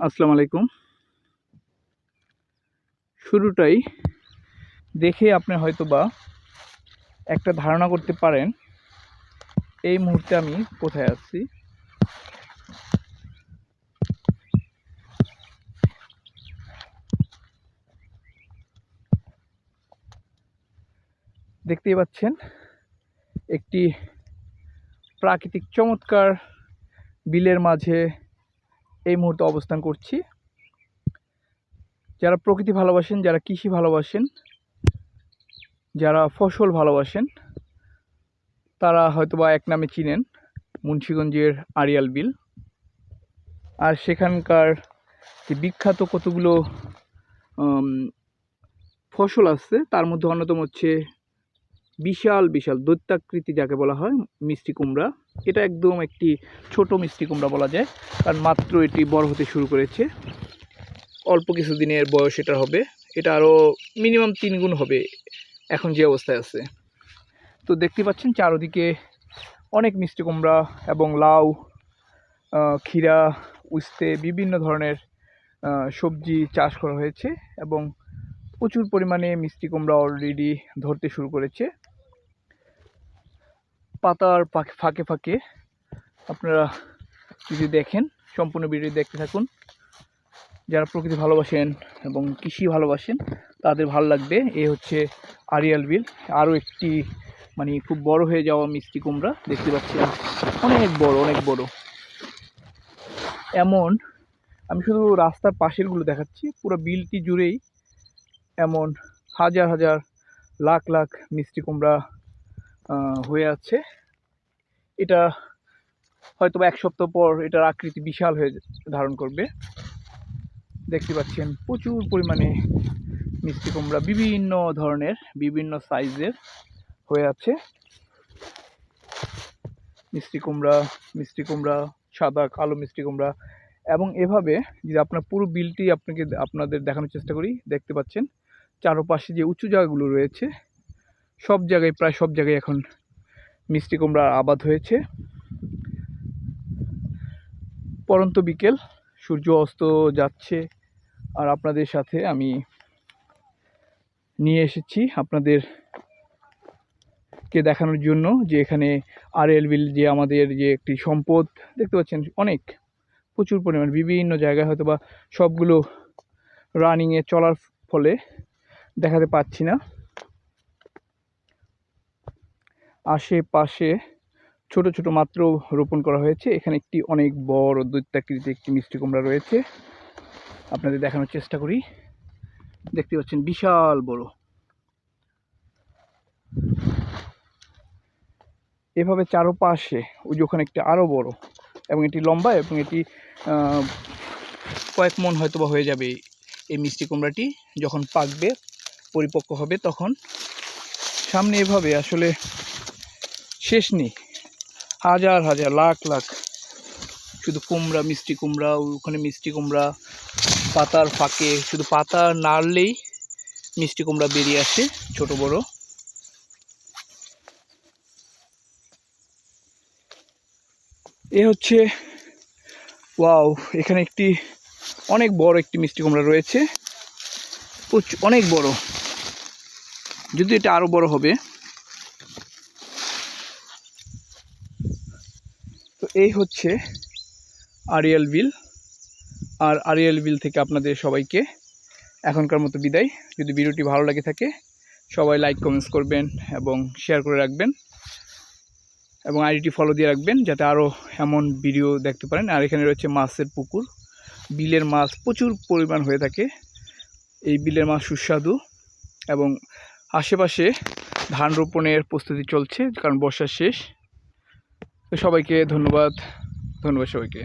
আসসালামু আলাইকুম। শুরুটাই দেখে আপনি হয়তো বা একটা ধারণা করতে পারেন, এই মুহূর্তে আমি কোথায় আছি। দেখতেই পাচ্ছেন, একটি প্রাকৃতিক চমৎকার বিলের মাঝে এই মুহূর্তে অবস্থান করছি। যারা প্রকৃতি ভালোবাসেন, যারা কৃষি ভালোবাসেন, যারা ফসল ভালোবাসেন, তারা হয়তোবা এক নামে চিনেন মুন্সীগঞ্জের আড়িয়াল বিল। আর সেখানকার যে বিখ্যাত কতগুলো ফসল আছে, তার মধ্যে অন্যতম হচ্ছে বিশাল বিশাল দৈত্যাকৃতি যাকে বলা হয়, মিষ্টি কুমড়া। এটা একদম একটি ছোট মিষ্টি কুমড়া বলা যায়, কারণ মাত্র এটি বড় হতে শুরু করেছে। অল্প কিছু দিনের বয়স এটা হবে, এটা আরও মিনিমাম তিন গুণ হবে এখন যে অবস্থায় আছে। তো দেখতে পাচ্ছেন চারদিকে অনেক মিষ্টি কুমড়া এবং লাউ ক্ষীরা, উস্তে, বিভিন্ন ধরনের সবজি চাষ করা হয়েছে এবং প্রচুর পরিমাণে মিষ্টি কুমড়া অলরেডি ধরতে শুরু করেছে। পাতার ফাঁকে ফাঁকে আপনারা যদি দেখেন, সম্পূর্ণ ভিডিও দেখতে থাকুন। যারা প্রকৃতি ভালোবাসেন এবং কৃষি ভালোবাসেন, তাদের ভালো লাগবে। এ হচ্ছে আরিয়াল বিল। আরও একটি মানে খুব বড় হয়ে যাওয়া মিষ্টি কুমড়া দেখতে পাচ্ছেন। অনেক বড় অনেক বড়। এমন, আমি শুধু রাস্তার পাশেরগুলো দেখাচ্ছি। পুরো বিলটি জুড়েই এমন হাজার হাজার লাখ লাখ মিষ্টি কুমড়া হয়ে আছে। এটা হয়তো এক সপ্তাহ পর এটার আকৃতি বিশাল হয়ে ধারণ করবে। দেখতে পাচ্ছেন প্রচুর পরিমাণে মিষ্টি কুমড়া, বিভিন্ন ধরনের, বিভিন্ন সাইজের হয়ে আছে। মিষ্টি কুমড়া মিষ্টি কুমড়া, সাদা, কালো মিষ্টি কুমড়া এবং এভাবে যদি আপনার পুরো বিলটি আপনাকে আপনাদের দেখানোর চেষ্টা করি, দেখতে পাচ্ছেন চারপাশে যে উঁচু জায়গাগুলো রয়েছে সব জায়গায়, প্রায় সব জায়গায় এখন মিষ্টি কুমড়ার আবাদ হয়েছে। পরন্ত বিকেল, সূর্য অস্ত যাচ্ছে, আর আপনাদের সাথে আমি নিয়ে এসেছি আপনাদের কে দেখানোর জন্য যে এখানে আর বিল যে আমাদের যে একটি সম্পদ, দেখতে পাচ্ছেন অনেক, প্রচুর পরিমাণ, বিভিন্ন জায়গায় হয়তো বা সবগুলো রানিংয়ে চলার ফলে দেখাতে পাচ্ছি না। আশেপাশে ছোট ছোট মাত্র রোপণ করা হয়েছে। এখানে একটি অনেক বড় দৈত্যাকৃতি একটি মিষ্টি কুমড়া রয়েছে। আপনাদের দেখানোর চেষ্টা করি। দেখতে পাচ্ছেন বিশাল বড়। এভাবে চারপাশে ওই যে ওখানে একটি আরও বড় এবং এটি লম্বা এবং এটি কয়েক মন হয়তো বা হয়ে যাবে এই মিষ্টি কুমড়াটি। যখন পাকবে, পরিপক্ক হবে তখন। সামনে এভাবে আসলে শেষ নেই। হাজার হাজার, লাখ লাখ। শুধু কুমড়া, মিষ্টি কুমড়া, ওখানে মিষ্টি কুমড়া, পাতার ফাঁকে, শুধু পাতা নাড়লেই মিষ্টি কুমড়া বেরিয়ে আসে ছোট, বড়। এ হচ্ছে, ওয়াও, এখানে একটি, অনেক বড় একটি মিষ্টি কুমড়া রয়েছে। অনেক বড়। যদি এটা আরও বড় হবে। এই হচ্ছে আরিয়াল বিল আর আরিয়াল বিল থেকে আপনাদের সবাইকে এখনকার মতো বিদায়। যদি ভিডিওটি ভালো লাগে থাকে, সবাই লাইক কমেন্টস করবেন এবং শেয়ার করে রাখবেন। এবং আইডিটি ফলো দিয়ে রাখবেন যাতে আরও এমন ভিডিও দেখতে পারেন। আর এখানে রয়েছে মাছের পুকুর। বিলের মাছ প্রচুর পরিমাণ হয়ে থাকে। এই বিলের মাছ সুস্বাদু এবং আশেপাশে ধান রোপণের প্রস্তুতি চলছে, কারণ বর্ষা শেষ। তো সবাইকে ধন্যবাদ। ধন্যবাদ সবাইকে।